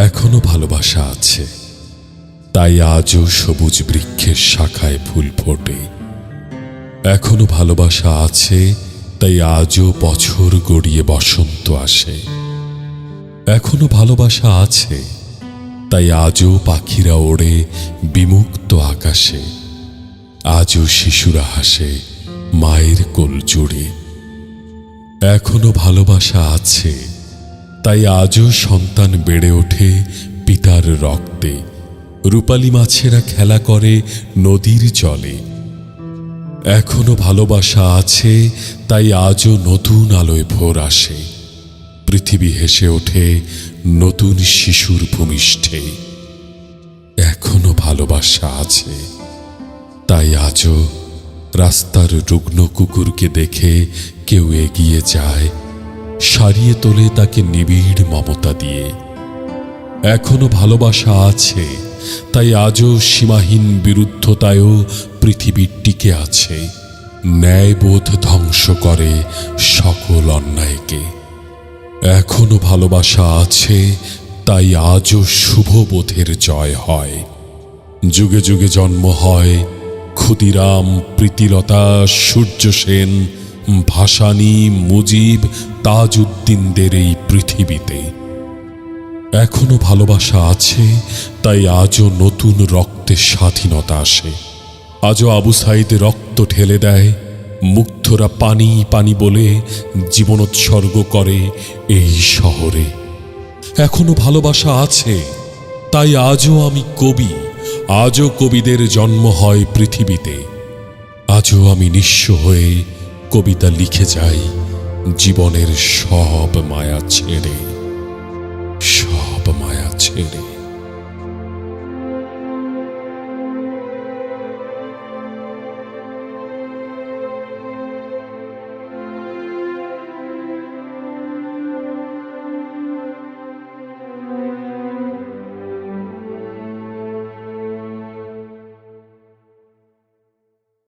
এখনও ভালোবাসা আছে। তাই আজও সবুজ বৃক্ষের শাখায় ফুল ফোটে। এখনও ভালোবাসা আছে, তাই আজও বছর গড়িয়ে বসন্ত আসে। এখনও ভালোবাসা আছে, তাই আজও পাখিরা ওড়ে বিমুক্ত আকাশে। আজও শিশুরা হাসে মায়ের কোল জুড়ে। এখনও ভালোবাসা আছে। তাই আজও সন্তান বেড়ে ওঠে পিতার রক্তে। রূপালী মাছেরা খেলা করে নদীর জলে। এখনও ভালোবাসা আছে, তাই আজও নতুন আলোয় ভোর আসে। পৃথিবী হেসে ওঠে নতুন শিশুর ভূমিষ্ঠে। এখনও ভালোবাসা আছে, তাই আজও রাস্তার রুগ্ন কুকুরকে দেখে কেউ এগিয়ে যায় সারিয়ে তোলে তাকে নিবিড় মমতা দিয়ে। এখনও ভালোবাসা আছে, তাই আজও সীমাহীন বিরুদ্ধতায়ও পৃথিবী টিকে আছে। ন্যায়বোধ ধ্বংস করে সকল অন্যায়কে। এখনও ভালোবাসা আছে, তাই আজও শুভবোধের জয় হয়। যুগে যুগে জন্ম হয় ক্ষুদিরাম প্রীতিলতা সূর্য সেন ভাসানী মুজিব তাজউদ্দিনদের এই পৃথিবীতে। এখনও ভালোবাসা আছে, তাই আজও নতুন রক্তে স্বাধীনতা আসে। আজও আবু সাইদ রক্ত ঢেলে দেয়, মুগ্ধরা পানি পানি বলে জীবনোৎসর্গ করে এই শহরে। এখনও ভালোবাসা আছে, তাই আজও আমি কবি, আজও কবিদের জন্ম হয় পৃথিবীতে। আজও আমি নিঃস্ব হয়ে কবিতা লিখে যাই জীবনের সব মায়া ছেড়ে সব মায়া ছেড়ে।